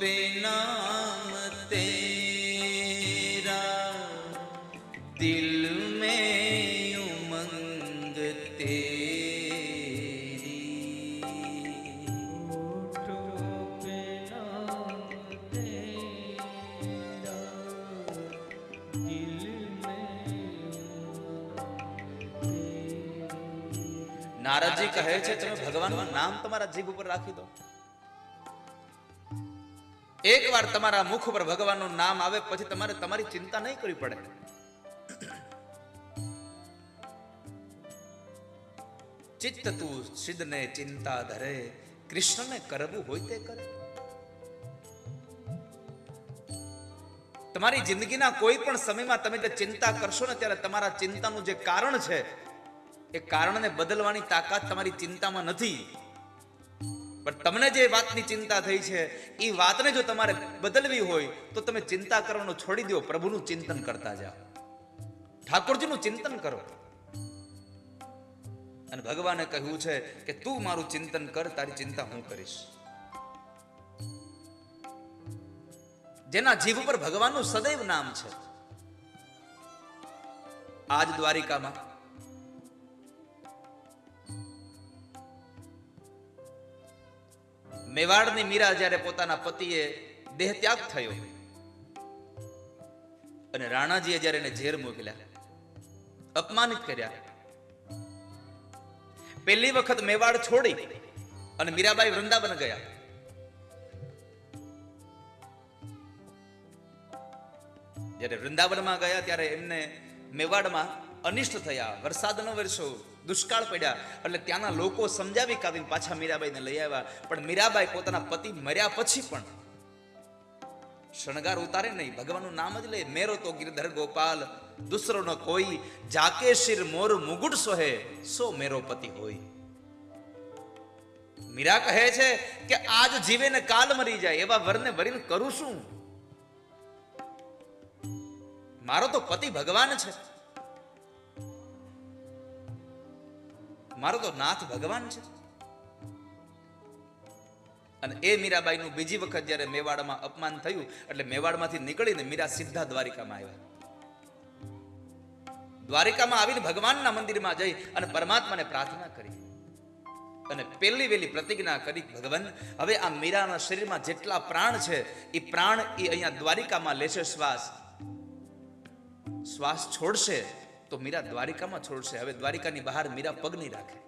पे नाम तेरा दिल में उमंग तेरी નારદજી કહે છે તમે ભગવાનનું નામ તમારા જીભ ઉપર રાખી દો એકવાર તમારા મુખ ઉપર ભગવાનનું નામ આવે, પછી તમારે તમારી ચિંતા નહીં કરવી પડે. ચિત્ત તું સિદ્ધને ચિંતા ધરે, કૃષ્ણને કરવું હોય તે કરે. તમારી જિંદગીના કોઈ પણ સમયમાં તમે જે ચિંતા કરશો ને ત્યારે તમારા ચિંતાનું જે કારણ છે, એ કારણને બદલવાની તાકાત તમારી ચિંતામાં નથી. પણ તમને જે વાતની ચિંતા થઈ છે, એ વાતને જો તમારે બદલવી હોય, તો તમે ચિંતા કરવાનું છોડી દો, પ્રભુનું ચિંતન કરતા જાઓ. ઠાકોરજીનું ચિંતન કરો. અને ભગવાને કહ્યું છે કે તું મારું ચિંતન કર, તારી ચિંતા હું કરીશ. જેના જીવ ઉપર ભગવાનનું સદૈવ નામ છે. આજ દ્વારિકામાં મેવાડની મીરા જ્યારે પોતાના પતિએ દેહ ત્યાગ થયો અને રાણાજીએ જ્યારે એને ઝેર મોકલ્યા, અપમાનિત કર્યા. પહેલી વખત મેવાડ છોડી અને મીરાબાઈ વૃંદાવન ગયા. જ્યારે વૃંદાવનમાં ગયા ત્યારે એમને મેવાડમાં અનિષ્ટ થયા. વરસાદ ન વરસ્યો દુષ્કાળ પડ્યા. એટલે ત્યાંના લોકો સમજાવી કાઢીને પાછા મીરાબાઈને લઈ આવ્યા. પણ મીરાબાઈ પોતાના પતિ મર્યા પછી પણ શણગાર ઉતારે નહીં. ભગવાનનું નામ જ લે. મેરો તો ગિરધર ગોપાલ, દુસરો ન કોઈ. જાકે શિર મોર મુગુટ સોહે, સો મેરો પતિ હોય. મીરા કહે છે કે આજ જીવે ને કાલ મરી જાય. એવા વરને વરીને કરું શું? મારો તો પતિ ભગવાન છે. મારો તો નાથ ભગવાન છે. અને એ મીરાબાઈનું બીજી વખત જ્યારે મેવાડમાં અપમાન થયું, એટલે મેવાડમાંથી નીકળીને મીરા સીધા દ્વારિકામાં આવ્યા. દ્વારિકામાં આવીને ભગવાનના મંદિરમાં જઈ અને પરમાત્માને પ્રાર્થના કરી. અને પહેલી વેલી પ્રતિજ્ઞા કરી, ભગવાન, હવે આ મીરાના શરીરમાં જેટલા પ્રાણ છે, એ પ્રાણ એ અહીંયા દ્વારિકામાં લેશે, શ્વાસ. શ્વાસ છોડશે તો મીરા દ્વારિકામાં છોડશે. હવે દ્વારિકાની બહાર મીરા પગ નહીં રાખે.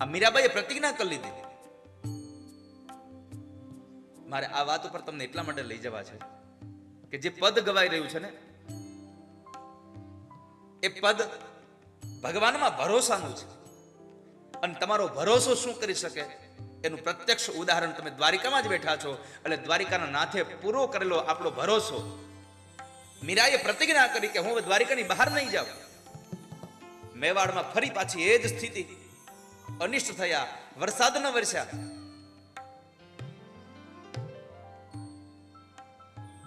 આ મીરાબાઈએ પ્રતિજ્ઞા કરી લીધી. મારે આ વાત ઉપર તમને એટલા માટે લઈ જવા છે કે જે પદ ગવાઈ રહ્યું છે ને, એ પદ ભગવાનમાં ભરોસાનું છે. અને તમારો ભરોસો શું કરી શકે? એનું પ્રત્યક્ષ ઉદાહરણ તમે દ્વારિકામાં જ બેઠા છો. એટલે દ્વારિકાના નાથે પૂરો કરેલો આપણો ભરોસો મીરાએ પ્રતિજ્ઞા કરી કે હું દ્વારિકાની બહાર નહીં જાઉં. મેવાડમાં ફરી પાછી એ જ સ્થિતિ. અનિષ્ટ થયા, વરસાદ ન વરસ્યા.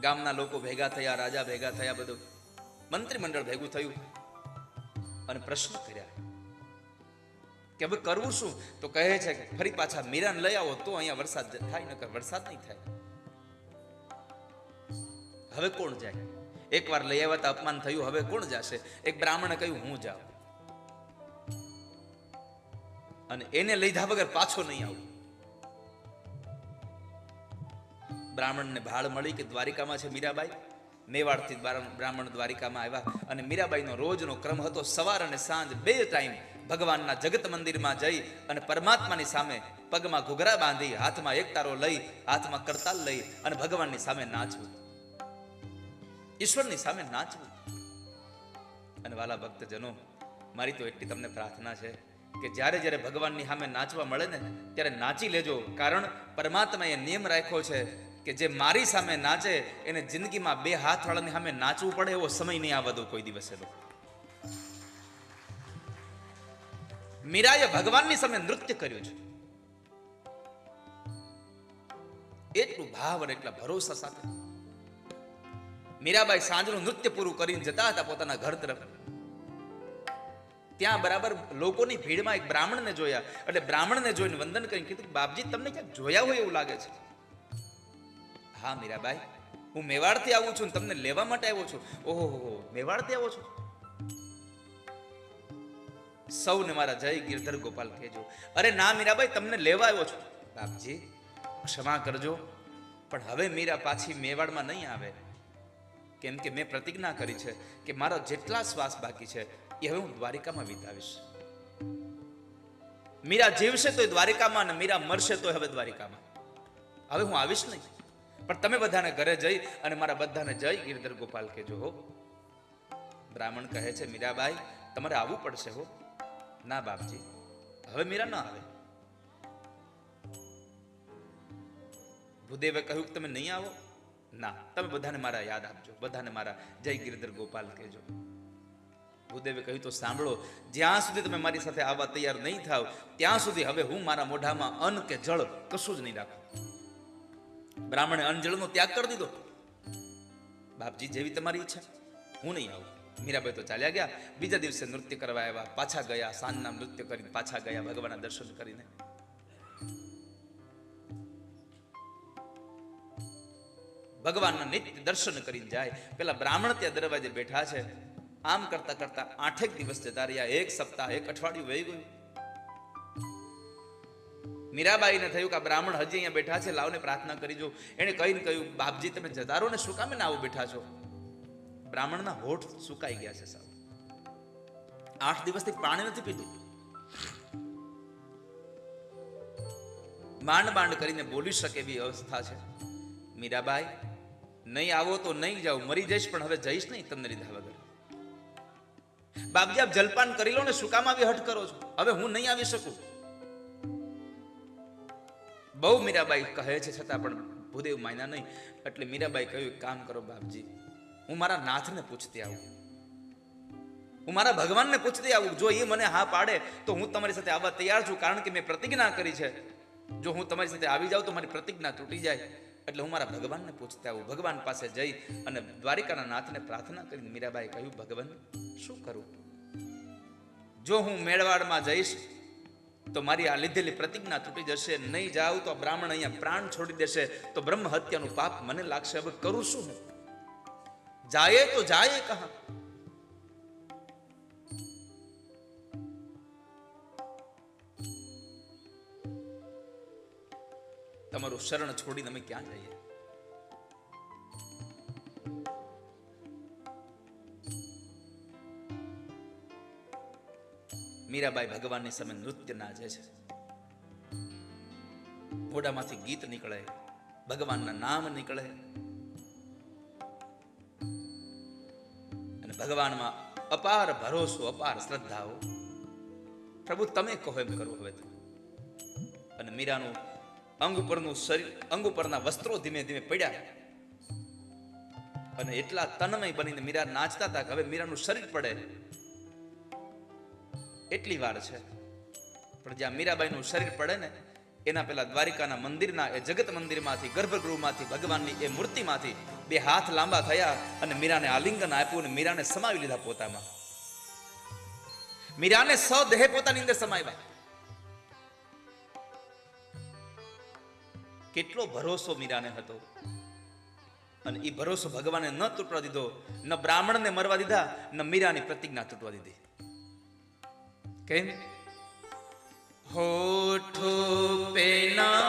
ગામના લોકો ભેગા થયા, રાજા ભેગા થયા, બધું. મંત્રીમંડળ ભેગું થયું. અને પ્રશ્ન કર્યા. કે હવે કરવું શું? તો કહે છે કે ફરી પાછા મીરાને લઈ આવો, તો અહીંયા વરસાદ થાય, નકર વરસાદ નહીં થાય. હવે કોણ જાય? એકવાર લઈ આવ્યા તો, અપમાન થયું, હવે કોણ જશે? એક બ્રાહ્મણે કહ્યું, હું જાઉં. અને એને લીધા વગર પાછો નહીં આવું. બ્રાહ્મણને ભાળ મળી કે દ્વારિકામાં છે મીરાબાઈ? મેવાડથી બ્રાહ્મણ દ્વારિકામાં આવ્યા અને મીરાબાઈનો રોજનો ક્રમ હતો સવાર અને સાંજ બે ટાઈમ ભગવાનના જગત મંદિરમાં જઈ અને પરમાત્માની સામે પગમાં ઘૂઘરા બાંધી, હાથમાં એકતારો લઈ, હાથમાં કરતાલ લઈ અને ભગવાનની સામે નાચવું. ઈશ્વરની સામે નાચવું. અને વાલા ભક્તજનો, મારી તો એટલી તમને પ્રાર્થના છે કે જ્યારે જ્યારે ભગવાનની સામે નાચવા મળે ને, ત્યારે નાચી લેજો. કારણ પરમાત્માએ નિયમ રાખ્યો છે કે જે મારી સામે નાચે, એને જિંદગીમાં બે હાથવાળાની સામે નાચવું પડે એવો સમય નહીં આવવા દો કોઈ દિવસે એનો. મીરાએ ભગવાનની સામે નૃત્ય કર્યું છે. એટલું ભાવ અને એટલા ભરોસા સાથે. મીરાબાઈ સાંજનું નૃત્ય પૂરું કરીને જતા હતા પોતાના ઘર તરફ. ત્યાં બરાબર લોકોની ભીડમાં એક બ્રાહ્મણને જોયા. એટલે બ્રાહ્મણને જોઈને વંદન કરીને કીધું બાપજી, તમને ક્યાંક જોયા હોય એવું લાગે છે? હા, મીરાબાઈ, હું મેવાડથી આવું છું તમને લેવા માટે આવ્યો છું. ઓહો મેવાડથી આવો છું? સૌને મારા જય ગિરધર ગોપાલ કહેજો. અરે ના, મીરાબાઈ, તમને લેવા આવ્યો છું. બાપજી, ક્ષમા કરજો, પણ હવે મીરા પાછી મેવાડમાં નહીં આવે. કેમ કે મેં પ્રતિજ્ઞા કરી છે કે મારા જેટલા શ્વાસ બાકી છે, એ હવે હું દ્વારિકામાં વિતાવીશ. મીરા જીવશે તો દ્વારિકામાં અને મીરા મરશે તો હવે દ્વારિકામાં. હવે હું આવીશ નહીં. પણ તમે બધાને ઘરે જઈ અને મારા બધાને જય ગિરધર ગોપાલ કહેજો હો. બ્રાહ્મણ કહે છે, મીરાબાઈ, તમારે આવવું પડશે હો. ના બાપજી. હવે મીરા ના આવે. ભૂદેવે કહ્યું કે તમે નહીં આવો. ના, તમે બધાને મારા યાદ આપજો, બધાને મારા જય ગિરધર ગોપાલ કહેજો. ભૂદેવે કહ્યું તો સાંભળો, જ્યાં સુધી તમે મારી સાથે આવવા તૈયાર નહીં થાવ, ત્યાં સુધી હવે હું મારા મોઢામાં અન્ન કે જળ કશું જ નહીં રાખું. બ્રાહ્મણે અન્ન જળનો ત્યાગ કરી દીધો. બાપજી, જેવી તમારી ઈચ્છા. હું નહીં આવું. મીરાબાઈ તો ચાલ્યા ગયા. બીજા દિવસે નૃત્ય કરવા આવ્યા, પાછા ગયા, સાંજના નૃત્ય કરીને પાછા ગયા, ભગવાનના દર્શન કરીને. ભગવાનના નિત્ય દર્શન કરીને જાય. પેલા બ્રાહ્મણ ત્યાં દરવાજે બેઠા છે. આમ કરતા કરતા આઠેક દિવસ જતા રહ્યા. એક સપ્તાહ, એક અઠવાડિયું વહી ગયું. મીરાબાઈને થયું કે બ્રાહ્મણ હજી અહીંયા બેઠા છે, લાવને પ્રાર્થના કરી જો. એણે કહીને કહ્યું, બાપજી, તમે જતા રહો ને શું કામે આવું બેઠા છો. બ્રાહ્મણના હોઠ સુકાઈ ગયા છે સાહેબ આઠ દિવસથી પાણી નથી પીધું. માંડ માંડ કરીને બોલી શકે એવી અવસ્થા છે. મીરાબાઈ નહીં આવો તો નહીં જાઉં, મરી જઈશ પણ હવે જઈશ નહીં તમને લીધા વગર. બાપજી આપ જલપાન કરી લો ને શું કામ આવી હટ કરો છો. હવે હું નહીં આવી શકું. બહુ મીરાબાઈ કહે છે છતાં પણ ભૂદેવ માયના નહીં. એટલે મીરાબાઈ કહ્યું કામ કરો બાપજી હું મારા નાથને પૂછતી આવું. હું મારા ભગવાનને પૂછતી આવું. જો એ મને હા પાડે, તો હું તમારી સાથે આવવા તૈયાર છું. કારણ કે મેં પ્રતિજ્ઞા કરી છે. જો હું તમારી સાથે આવી જાઉં તો મારી પ્રતિજ્ઞા તૂટી જાય. એટલે હું મારા ભગવાનને પૂછતા આવું. ભગવાન પાસે જઈ અને દ્વારિકાના નાથને પ્રાર્થના કરીને મીરાબાઈ કહ્યું, ભગવાન, શું કરું? જો હું મેળવાડમાં જઈશ, તો મારી આ લીધેલી પ્રતિજ્ઞા તૂટી જશે. નહીં જાઉં તો બ્રાહ્મણ અહીંયા પ્રાણ છોડી દેશે. તો બ્રહ્મ હત્યાનું પાપ મને લાગશે. હવે કરું શું હું? જાય તો જાય કહા. તમારું શરણ છોડીને અમે ક્યાં જઈએ? મીરાબાઈ ભગવાનની સામે નૃત્ય નાચે છે. મોઢામાંથી ગીત નીકળે, ભગવાનના નામ નીકળે. અને ભગવાનમાં અપાર ભરોસો, અપાર શ્રદ્ધાઓ. પ્રભુ, તમે કહો એમ કરો હવે અને મીરાનું અંગ ઉપરનું શરીર, અંગ ઉપરના વસ્ત્રો ધીમે ધીમે પડ્યા. અને એટલા તન્મય બનીને મીરા નાચતા હતા કે હવે મીરાનું શરીર પડે. એટલી વાર છે. પણ જ્યાં મીરાબાઈનું શરીર પડે ને, એના પેલા દ્વારિકાના મંદિરના, એ જગત મંદિરમાંથી, ગર્ભગૃહમાંથી, ભગવાનની એ મૂર્તિમાંથી બે હાથ લાંબા થયા અને મીરાને આલિંગન આપ્યું અને મીરાને સમાવી લીધા પોતામાં. મીરાને સદેહ પોતાની અંદર સમાવ્યા. કેટલો ભરોસો મીરાને હતો. અને એ ભરોસો ભગવાને ન તૂટવા દીધો, ન બ્રાહ્મણને મરવા દીધા, ન મીરાની પ્રતિજ્ઞા તૂટવા દીધી. કેમ? હોઠો પે ના